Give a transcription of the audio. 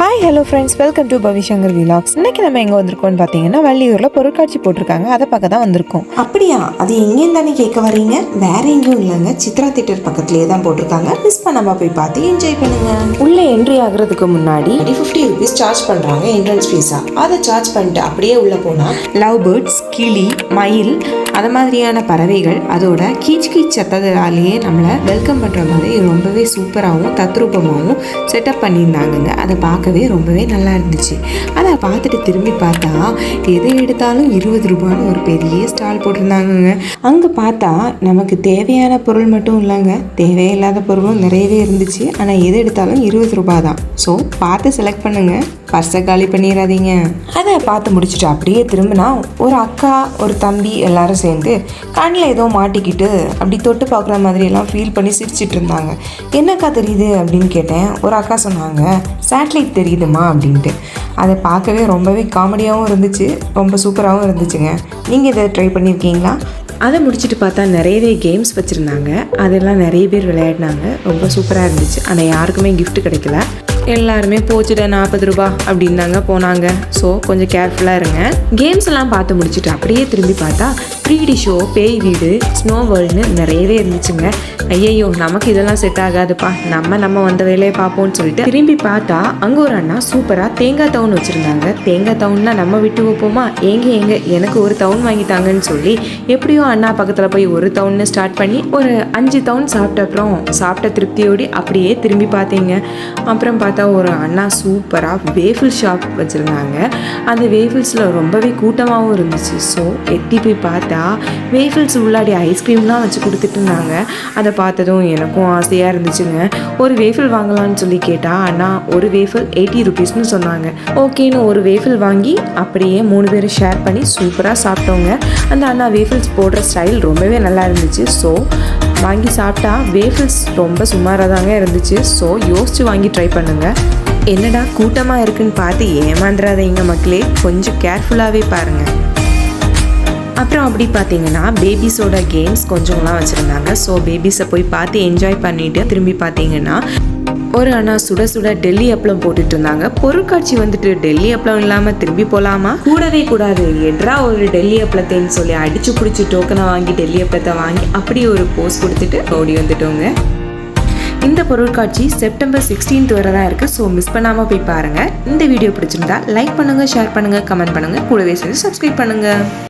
Hi hello friends welcome to Pavishankar vlogs இன்னைக்கு நம்ம எங்கே வந்திருக்கோம்னு பார்த்தீங்கன்னா வள்ளியூரில் பொருட்காட்சி போட்டிருக்காங்க. அதை பார்க்க தான் வந்திருக்கோம். அப்படியா? அது எங்கேன்னு தானே கேட்க வர்றீங்க வேற எங்கேயும் இல்லைங்க. சித்ரா தேட்டர் பக்கத்துலேயே தான் போட்டிருக்காங்க. மிஸ் பண்ணாம போய் பார்த்து என்ஜாய் பண்ணுங்க. உள்ளே என்ட்ரி ஆகுறதுக்கு முன்னாடி ஃபிஃப்டி ருபீஸ் சார்ஜ் பண்ணுறாங்க என்ட்ரன்ஸ் ஃபீஸாக அதை சார்ஜ் பண்ணிட்டு அப்படியே உள்ளே போனால் லவ் பேர்ட்ஸ் கிளி மயில் அது மாதிரியான பறவைகள் அதோட கீச் கீச் சத்ததாலேயே நம்மளை வெல்கம் பண்ணுற மாதிரி ரொம்பவே சூப்பராகவும் தத்ரூபமாகவும் செட்டப் பண்ணியிருந்தாங்கங்க. அதை பார்க்கவே ரொம்பவே நல்லா இருந்துச்சு. அதை பார்த்துட்டு திரும்பி பார்த்தா எதை எடுத்தாலும் இருபது ரூபான்னு ஒரு பெரிய ஸ்டால் போட்டிருந்தாங்கங்க. அங்கே பார்த்தா நமக்கு தேவையான பொருள் மட்டும் இல்லைங்க. தேவையில்லாத பொருளும் நிறையவே இருந்துச்சு. ஆனால் எது எடுத்தாலும் இருபது ரூபா தான். ஸோ பார்த்து செலக்ட் பண்ணுங்க பர்ஸை காலி பண்ணிடாதீங்க அதை பார்த்து முடிச்சுட்டு அப்படியே திரும்பினா ஒரு அக்கா ஒரு தம்பி எல்லாரும் சேர்ந்து கண்ணில் ஏதோ மாட்டிக்கிட்டு அப்படி தொட்டு பார்க்குற மாதிரி எல்லாம் ஃபீல் பண்ணி சிரிச்சிட்டு இருந்தாங்க. என்னக்கா தெரியுது? அப்படின்னு கேட்டேன். ஒரு அக்கா சொன்னாங்க சேட்டலைட் தெரியுதுமா அப்படின்ட்டு. அதை பார்க்கவே ரொம்பவே காமெடியாகவும் இருந்துச்சு ரொம்ப சூப்பராகவும் இருந்துச்சுங்க. நீங்கள் இதை ட்ரை பண்ணியிருக்கீங்களா அதை முடிச்சுட்டு பார்த்தா நிறையவே கேம்ஸ் வச்சுருந்தாங்க. அதெல்லாம் நிறைய பேர் விளையாடினாங்க. ரொம்ப சூப்பராக இருந்துச்சு. ஆனால் யாருக்குமே கிஃப்ட் கிடைக்கல. எல்லாருமே போச்சுட நாற்பது ரூபா அப்படின்னாங்க போனாங்க. ஸோ கொஞ்சம் கேர்ஃபுல்லாக இருங்க. கேம்ஸ் எல்லாம் பார்த்து முடிச்சுட்டு அப்படியே திரும்பி பார்த்தா த்ரீ டி ஷோ பேய் வீடு ஸ்னோ வேர்ல்டுன்னு நிறையவே இருந்துச்சுங்க. ஐயையோ நமக்கு இதெல்லாம் செட் ஆகாதுப்பா. நம்ம நம்ம வந்த வேலையை பார்ப்போம்னு சொல்லிட்டு திரும்பி பார்த்தா அங்கே ஒரு அண்ணா சூப்பராக தேங்காய் தவுன் வச்சுருந்தாங்க. தேங்காய் தவுன்னா நம்ம விட்டு வைப்போமா? ஏங்க ஏங்க எனக்கு ஒரு தவுன் வாங்கிட்டாங்கன்னு சொல்லி எப்படியோ அண்ணா பக்கத்தில் போய் ஒரு தவுன்னு ஸ்டார்ட் பண்ணி ஒரு அஞ்சு தவுன் சாப்பிட்ட அப்புறம் சாப்பிட்ட திருப்தியோடு அப்படியே திரும்பி பார்த்தீங்க. அப்புறம் பார்த்தா பார்த்தா ஒரு அண்ணா சூப்பராக வேஃபில் ஷாப் வச்சுருந்தாங்க. அந்த வேஃபில்ஸில் ரொம்பவே கூட்டமாகவும் இருந்துச்சு. ஸோ எட்டி போய் பார்த்தா வேஃபில்ஸ் உள்ளாடி ஐஸ்கிரீம்லாம் வச்சு கொடுத்துட்டு இருந்தாங்க அதை பார்த்ததும் எனக்கும் ஆசையாக இருந்துச்சுங்க. ஒரு வேஃபில் வாங்கலாம்னு சொல்லி கேட்டால் அண்ணா ஒரு வேஃபில் எயிட்டி ருபீஸ்னு சொன்னாங்க. ஓகேன்னு ஒரு வேஃபில் வாங்கி அப்படியே மூணு பேரும் ஷேர் பண்ணி சூப்பராக சாப்பிட்டோங்க. அந்த அண்ணா வேஃபில்ஸ் போடுற ஸ்டைல் ரொம்பவே நல்லா இருந்துச்சு. ஸோ வாங்கி சாப்பிட்டா வேஃபிள்ஸ் ரொம்ப சுமாராக தாங்க இருந்துச்சு. ஸோ யோசித்து வாங்கி ட்ரை பண்ணுங்கள் என்னடா கூட்டமாக இருக்குன்னு பார்த்து ஏமாந்துடாதீங்க மக்களே. கொஞ்சம் கேர்ஃபுல்லாகவே பாருங்கள் அப்புறம் அப்படி பார்த்தீங்கன்னா பேபிஸோட கேம்ஸ் கொஞ்சம்லாம் வச்சுருந்தாங்க. ஸோ பேபிஸை போய் பார்த்து என்ஜாய் பண்ணிவிட்டு திரும்பி பார்த்தீங்கன்னா ஒரு அண்ணா சுட சுட டெல்லி அப்பளம் போட்டுட்டு இருந்தாங்க. பொருட்காட்சி வந்துட்டு டெல்லி அப்பளம் இல்லாமல் திரும்பி போகலாமா கூடவே கூடாது எட்ரா ஒரு டெல்லி அப்பளத்தைன்னு சொல்லி அடிச்சு பிடிச்சி டோக்கனை வாங்கி டெல்லி அப்பளத்தை வாங்கி அப்படியே ஒரு போஸ் கொடுத்துட்டு ஓடி வந்துட்டோங்க. இந்த பொருட்காட்சி செப்டம்பர் சிக்ஸ்டீன்த் வரை தான் இருக்குது ஸோ மிஸ் பண்ணாமல் போய் பாருங்கள் இந்த வீடியோ பிடிச்சிருந்தா லைக் பண்ணுங்கள் ஷேர் பண்ணுங்கள் கமெண்ட் பண்ணுங்கள் கூடவே சேர்ந்து சப்ஸ்கிரைப் பண்ணுங்கள்